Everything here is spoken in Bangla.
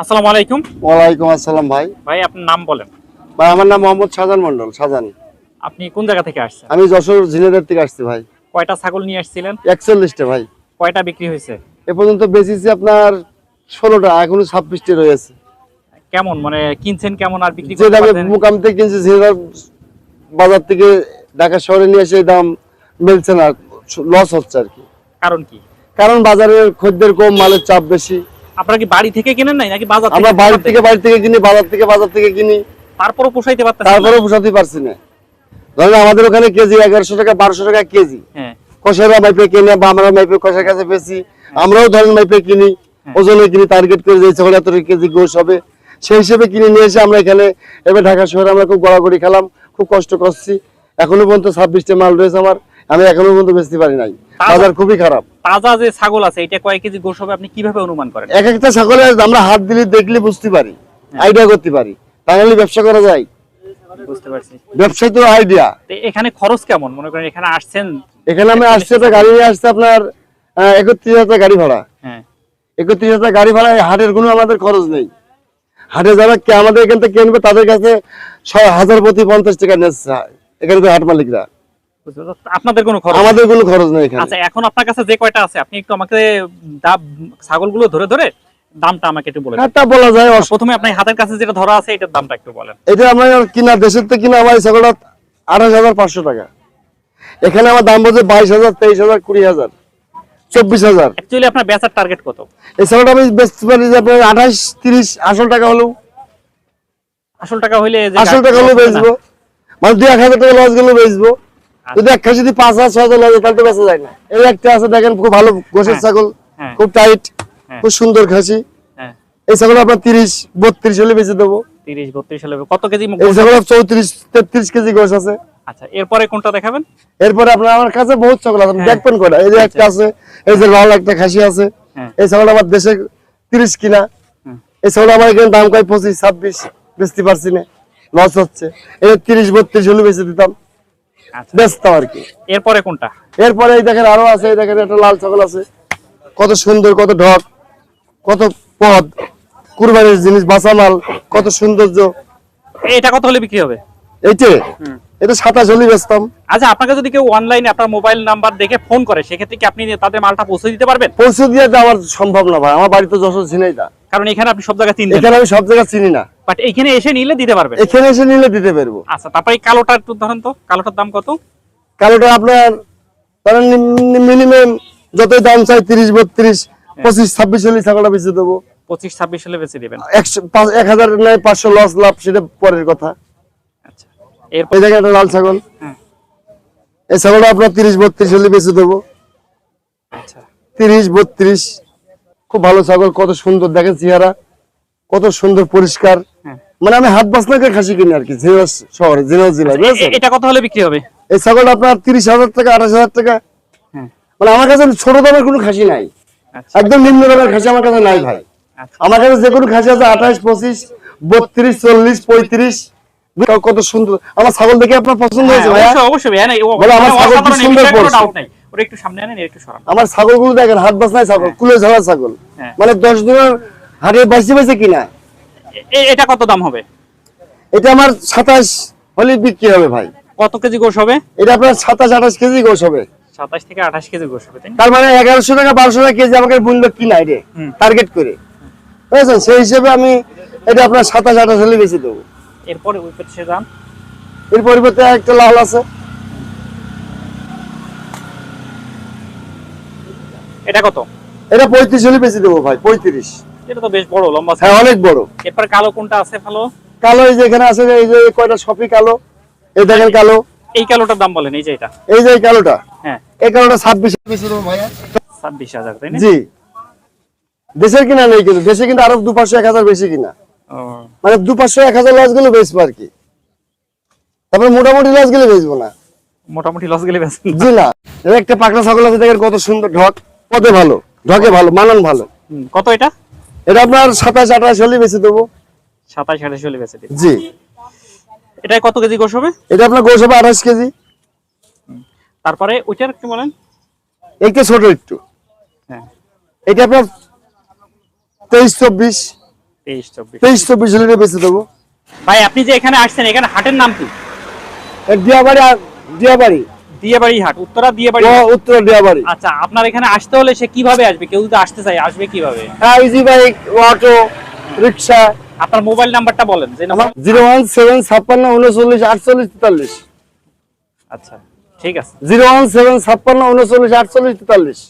আসসালামু আলাইকুম। ওয়ালাইকুম আসসালাম ভাই। ভাই আপনার নাম বলেন। ভাই আমার নাম মোহাম্মদ শাহজান মন্ডল শাহজান আপনি কোন জায়গা থেকে আসছেন? আমি যশোর ঝিনেদের থেকে আসছি ভাই। কয়টা ছাগল নিয়ে আসছিলেন? একচল্লিশটা ভাই। কয়টা বিক্রি হয়েছে? এ পর্যন্ত বেচেছি আপনার ষোলোটা এখনও ছাব্বিশটি রয়েছে। কেমন মানে কিনছেন কেমন আর বিক্রি যে দামে? মুকাম থেকে কিনছি ঝিনেদার বাজার থেকে ঢাকা শহরে নিয়ে এসে দাম মিলছে না লস হচ্ছে আর কি। কারণ কি? কারণ বাজারের খদ্দের কম মালের চাপ বেশি। আপনারা কি বাড়ি থেকে কিনেন নাই নাকি বাজার আমরা বাড়ি থেকে বাড়ি থেকে কিনি বাজার থেকে বাজার থেকে কিনি। তারপরও পোষাইতে পারতেছেন না? তারপরে পোষাতে পারছি না। ধরেন আমাদের ওখানে কেজি এগারোশো টাকা বারোশো টাকা কেজি। হ্যাঁ। কষাইরা মাইপে কিনে বা আমরা মাইপে কষার কাছে বেশি আমরাও ধরেন মাইপে কিনি ওজনে কিনি টার্গেট করে দিয়েছে হলে এত কেজি গোশ হবে। সেই হিসেবে কিনে নিয়ে এসে আমরা এখানে এবার ঢাকা শহরে আমরা খুব গড়াগড়ি খেলাম খুব কষ্ট করছি। এখনও পর্যন্ত ছাব্বিশটা মাল রয়েছে আমার। আমি এখনও পর্যন্ত বেচতে পারি নাই। বাজার খুবই খারাপ। তাজা যে ছাগল আছে এটা কয় কেজি গোশ হবে? আপনি কীভাবে অনুমান করেন? এক একটা ছাগলের আমরা হাত দিলে দেখলে বুঝতে পারি আইডিয়া করতে পারি। তাহলে ব্যবসা করা যায়। বুঝতে পারছি। ব্যবসায় তো আইডিয়া এখানে খরচ কেমন? মনে করেন এখানে আসছেন? এখানে আমি আসছি একটা গাড়ি নিয়ে আসছে আপনার একত্রিশ হাজার গাড়ি ভাড়া। হ্যাঁ। একত্রিশ হাজার গাড়ি ভাড়া হাটের কোনো আমাদের খরচ নেই। হাটে যারা আমাদের এখান থেকে কিনবে তাদের কাছে হাজার প্রতি পঞ্চাশ টাকা নিচ্ছে এখানে তো হাট মালিকরা। আপনাদের কোনো খরচ? আমাদের কোনো খরচ নেই এখানে। আচ্ছা এখন আপনার কাছে যে কয়টা আছে আপনি একটু আমাকে ছাগলগুলো ধরে ধরে দামটা আমাকে একটু বলে দিন। হ্যাঁ বলা যায়। প্রথমে আপনার হাতের কাছে যেটা ধরা আছে এটার দামটা একটু বলেন। এটা আমার কিনা দেশের থেকে কিনা আমার ছাগলটা আঠাশ হাজার পাঁচশো টাকা। এখানে আমার দাম বলছে বাইশ হাজার তেইশ হাজার কুড়ি হাজার চব্বিশ হাজার। অ্যাকচুয়ালি আপনার বেচার টার্গেট কত? এই ছাগলটা আমি বেচতে পারি যে আপনার আঠাশ তিরিশ আসল টাকা হলেও। আসল টাকা হইলে আসল টাকা হলেও বেচবো। মানে দুই এক হাজার টাকা লস গেলেও বেচবো। যদি এক খাসি যদি পাঁচ হাজার ছয় হাজার লস তাহলে বেচা যায় না। এই একটা আছে দেখেন খুব ভালো গোসের হ্যাঁ, ছাগল হ্যাঁ। খুব টাইট হ্যাঁ। খুব সুন্দর খাসি এই ছাগল আপনার তিরিশ বত্রিশ হলে বেচে দেবো। তিরিশ বত্রিশ হলে কত কেজি এই ছাগল চৌত্রিশ তেত্রিশ কেজি গোস আছে। আচ্ছা এরপরে কোনটা দেখাবেন? এরপরে আপনার আমার কাছে বহুত ছাগল আছে। দেখবেন এই যে একটা আছে এই যে লাল একটা খাসি আছে। এই ছাগল আমার দেশে তিরিশ কিনা। হুম। এই ছাগল আমার এখানে দাম কয়? পঁচিশ ছাব্বিশ বেচতে পারছি না। লস হচ্ছে। এই তিরিশ বত্রিশ হলে বেচে দিতাম। আচ্ছা। আর কি। এরপরে কোনটা? এরপরে এই দেখেন আরও আছে এই দেখেন একটা লাল ছাগল আছে। কত সুন্দর কত ঢক কত পদ কুরবানির জিনিস বাঁচা মাল কত সৌন্দর্য। এটা কত হলে বিক্রি হবে? এইটে। এটা সাতাশ হলে বেচতাম আচ্ছা আপনাকে যদি কেউ অনলাইনে আপনার মোবাইল নাম্বার দেখে ফোন করে সেক্ষেত্রে কি আপনি তাদের মালটা পৌঁছে দিতে পারবেন? পৌঁছে দিয়ে দেওয়া সম্ভব না ভাই আমার বাড়িতে যশোর চিনাই না কারণ এখানে আপনি সব জায়গায় চিনবেন এখানে আমি সব জায়গা চিনি না। বাট এখানে এসে নিলে দিতে পারবেন। এখানে এসে নিলে দিতে পারব। আচ্ছা তারপরে এই কালোটা একটু ধরেন তো কালোটার দাম কত? কালোটা আপনার ধরেন মিনিমাম যতই দাম চাই তিরিশ বত্রিশ পঁচিশ ছাব্বিশ হলে ছাগলটা বেঁচে দেবো। পঁচিশ ছাব্বিশ হলে বেঁচে দিবেন। এক হাজার নয় পাঁচশো লস লাভ সেটা পরের কথা। আচ্ছা এরপর এই একটা লাল ছাগল। হ্যাঁ। এই ছাগলটা আপনার তিরিশ বত্রিশ হলে বেঁচে দেবো। আচ্ছা। তিরিশ বত্রিশ খুব ভালো ছাগল কত সুন্দর। দেখেন চেহারা কত সুন্দর পরিষ্কার। হ্যাঁ। মানে আমি হাত বাসনাকে খাসি কিনি আর কি জিনাস শহরে জিনাস জেলায় এটা কত হলে বিক্রি হবে? এই ছাগলটা আপনার তিরিশ হাজার টাকা আঠাশ হাজার টাকা। হ্যাঁ। মানে আমার কাছে ছোট দামের কোনো খাসি নাই। আচ্ছা। একদম নিম্ন দামের খাসি আমার কাছে নাই ভাই। আচ্ছা। আমার কাছে যে কোনো খাসি আছে আঠাশ পঁচিশ বত্রিশ চল্লিশ পঁয়ত্রিশ। কত সুন্দর। আমার ছাগল দেখে আপনার পছন্দ হয়েছে হ্যাঁ, ভাইয়া? অবশ্যই আমার মানে ছাগল সুন্দর পড়ছে। ওরা একটু সামনে আনেন, একটু সরান। আমার ছাগলগুলো দেখেন হাত বাসনায় ছাগল কুলে ঝাড়া ছাগল। হ্যাঁ। মানে দশ দিনের হাটে বাইসে বাইসে কিনা? এটা কত দাম হবে? এটা আমার সাতাশ হলে বিক্রি হবে ভাই। কত কেজি গোশ হবে? এটা আপনার সাতাশ আঠাশ কেজি গোস হবে। সাতাশ থেকে আঠাশ কেজি গোশ হবে তার মানে এগারোশো টাকা বারোশো টাকা কেজি আমাকে মূল্য কিনা রে টার্গেট করে। বুঝেছেন? সেই হিসেবে আমি এটা আপনার সাতাশ আঠাশ হলে বেশি দেবো। এরপরে ওই পেছে দাম? এর পরিবর্তে একটা লাল আছে। এটা কত? এটা পঁয়ত্রিশ হলে বেশি দেবো ভাই পঁয়ত্রিশ। এটা তো বেশ বড় লম্বা হ্যাঁ অনেক বড়। এরপর কালো কোনটা আছে ভালো? কালো এই যে এখানে আছে যে এই যে কয়টা সফি কালো? এই দেখেন কালো। এই কালোটার দাম বলেন এই যে এটা। এই যে কালোটা। হ্যাঁ। এই কালোটা ছাব্বিশ বেশি দেবো ছাব্বিশ হাজার তাই না? জি। দেশের কিনা নেই কিন্তু দেশে কিন্তু আরও দু পাঁচশো এক হাজার বেশি কিনা। মানে দু পাঁচশো এক হাজার লসগুলো বেচবো আর কি। তারপরে মোটামুটি লস গেলে বেচবো না। মোটামুটি লস গেলে বেশ জি না। একটা পাকড়া ছাগল আছে দেখেন কত সুন্দর ঢক। পদে ভালো ঢকে ভালো মানান ভালো। কত এটা? এটা আপনার সাতাশ আঠাশ হলে বেশি দেবো। সাতাশ আঠাশ হলে বেঁচে দিন জি। এটাই কত কেজি গোশ হবে? এটা আপনার গোস হবে আঠাশ কেজি। তারপরে ওইটার কি বলেন। একটা ছোট একটু। হ্যাঁ। এটা আপনার তেইশ চব্বিশ। তেইশ চব্বিশ। তেইশ চব্বিশ লিটার বেঁচে দেবো। ভাই আপনি যে এখানে আসছেন এখানে হাটের নাম কি? দিয়াবাড়ি দিয়াবাড়ি। দিয়েবাড়ি হাট উত্তরা দিয়েবাড়ি উত্তরা উত্তর দিয়াবাড়ি আচ্ছা আপনার এখানে আসতে হলে সে কীভাবে আসবে? কেউ যদি আসতে চায় আসবে কীভাবে? হ্যাঁ ইজি বাইক অটো রিক্সা আপনার মোবাইল নাম্বারটা বলেন যে নাম্বার জিরো ওয়ান সেভেন ছাপ্পান্ন উনচল্লিশ আটচল্লিশ তেতাল্লিশ। আচ্ছা ঠিক আছে। জিরো ওয়ান সেভেন ছাপ্পান্ন উনচল্লিশ আটচল্লিশ তেতাল্লিশ।